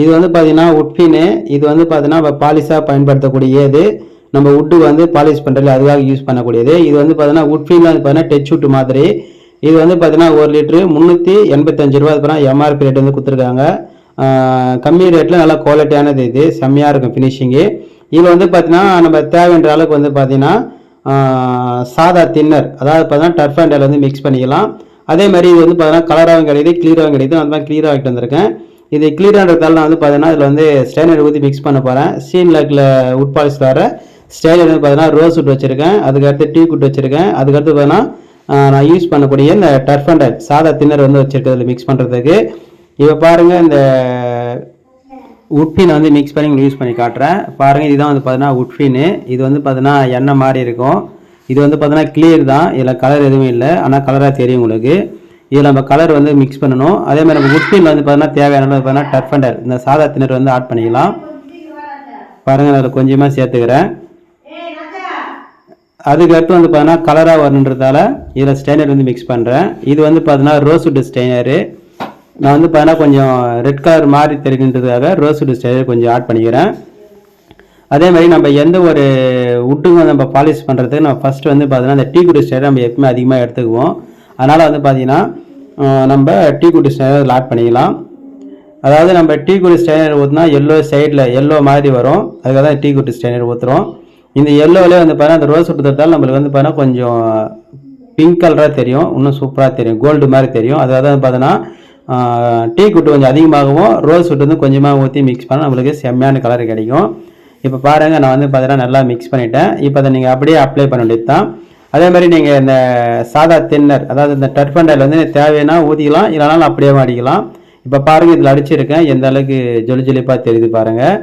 இது வந்து பார்த்தீங்கன்னா உட்பின்னு இது வந்து பார்த்தீங்கன்னா நம்ம பாலிஷாக பயன்படுத்தக்கூடியது. நம்ம உட்டு வந்து பாலிஷ் பண்ணுறதுல அதுக்காக யூஸ் பண்ணக்கூடியது. இது வந்து பார்த்தீங்கன்னா உட்பின்ல வந்து பார்த்தீங்கன்னா டச் உட்டு மாதிரி. இது வந்து பார்த்தீங்கன்னா ஒரு லிட்ரு முந்நூற்றி எண்பத்தஞ்சு ரூபா அப்புறம் எம்ஆர்பி ரேட் வந்து கொடுத்துருக்காங்க. கம்மி ரேட்டில் நல்லா குவாலிட்டியானது இது. செம்மையாக இருக்கும் ஃபினிஷிங்கு இது வந்து பார்த்தீங்கன்னா நம்ம தேவைன்ற அளவுக்கு வந்து பார்த்தீங்கன்னா சாதா தின்னர் அதாவது பார்த்தீங்கன்னா டர்ஃப் அண்ட் வந்து மிக்ஸ் பண்ணிக்கலாம். அதே மாதிரி இது வந்து பார்த்தீங்கன்னா கலராகவும் கிடையாது கிளியராகவும் கிடையாது அந்த மாதிரி கிளியராக வாங்கிட்டு வந்திருக்கேன். இது க்ளியராகிறதால நான் வந்து பார்த்தீங்கன்னா இதில் வந்து ஸ்டேனர் ஊற்றி மிக்ஸ் பண்ண போகிறேன் சீன் லாக்கில் உட் பாலிஷ் வர ஸ்டைலர் வந்து பார்த்தீங்கன்னா ரோஸ் உட் வச்சுருக்கேன். அதுக்கடுத்து டீ குட் வச்சுருக்கேன். அதுக்கடுத்து பார்த்தீங்கன்னா நான் யூஸ் பண்ணக்கூடிய இந்த டர்ஃப் அண்ட் சாதா தின்னர் வந்து வச்சுருக்கேன் இதில் மிக்ஸ் பண்ணுறதுக்கு இப்போ பாருங்கள் இந்த உட்ஃபின் வந்து மிக்ஸ் பண்ணி யூஸ் பண்ணி காட்டுறேன். பாருங்கள் இதுதான் வந்து பார்த்தீங்கன்னா உட்ஃபின்னு இது வந்து பார்த்தீங்கன்னா எண்ணெய் மாதிரி இருக்கும். இது வந்து பார்த்தீங்கன்னா கிளியர் தான். இதில் கலர் எதுவும் இல்லை. ஆனால் கலராக தெரியும் உங்களுக்கு. இதில் நம்ம கலர் வந்து மிக்ஸ் பண்ணணும். அதே மாதிரி நம்ம உட்ஃபின் வந்து பார்த்தீங்கன்னா தேவையான அளவு பார்த்தீங்கன்னா டர்ஃபண்டர் இந்த சாதா திணறு வந்து ஆட் பண்ணிக்கலாம். பாருங்கள் அதில் கொஞ்சமாக சேர்த்துக்கிறேன். அதுக்கடுத்து வந்து பார்த்தீங்கன்னா கலராக வரணுன்றதால இதில் ஸ்டெய்னர் வந்து மிக்ஸ் பண்ணுறேன் இது வந்து பார்த்தீங்கன்னா ரோஸ்வுட் ஸ்டெய்னரு நான் வந்து பார்த்தீங்கன்னா கொஞ்சம் ரெட் கலர் மாதிரி தெரியுன்றதுக்காக ரோஸ்வுட் ஸ்டெய்னர் கொஞ்சம் ஆட் பண்ணிக்கிறேன். அதே மாதிரி நம்ம எந்த ஒரு உட்டுக்கும் நம்ம பாலிஷ் பண்ணுறதுக்கு நம்ம ஃபஸ்ட்டு வந்து பார்த்தீங்கன்னா அந்த டீ குடி ஸ்டெய்னர் நம்ம எப்பவுமே அதிகமாக எடுத்துக்குவோம். அதனால் வந்து பார்த்தீங்கன்னா நம்ம டீ குடி ஸ்டைனர் ஆட் பண்ணிக்கலாம். அதாவது நம்ம டீ குடி ஸ்டைனர் ஊற்றினா எல்லோ சைடில் எல்லோ மாதிரி வரும். அதுக்காக தான் டீ குடி ஸ்டைனர் ஊற்றுறோம் இந்த எல்லோவிலே வந்து பார்த்தீங்கன்னா அந்த ரோஸ் ஊற்றுறதால நம்மளுக்கு வந்து பார்த்தீங்கன்னா கொஞ்சம் பிங்க் கலராக தெரியும். இன்னும் சூப்பராக தெரியும். கோல்டு மாதிரி தெரியும். அதாவது வந்து பார்த்தீங்கன்னா டீ குட்டு கொஞ்சம் அதிகமாகவும் ரோஸ் விட்டு வந்து கொஞ்சமாக ஊற்றி மிக்ஸ் பண்ணால் நம்மளுக்கு செம்மையான கலர் கிடைக்கும். இப்போ பாருங்கள் நான் வந்து பார்த்தீங்கன்னா நல்லா மிக்ஸ் பண்ணிட்டேன். இப்போ அதை நீங்கள் அப்படியே அப்ளை பண்ண வேண்டியது தான் அதே மாதிரி நீங்கள் இந்த சாதா தின்னர் அதாவது இந்த டர்பண்டைல் வந்து தேவைன்னா ஊதிக்கலாம் இல்லைனாலும் அப்படியே அடிக்கலாம் இப்போ பாருங்கள் இதில் அடிச்சிருக்கேன். எந்த அளவுக்கு ஜொலி ஜொலிப்பாக தெரியுது பாருங்கள்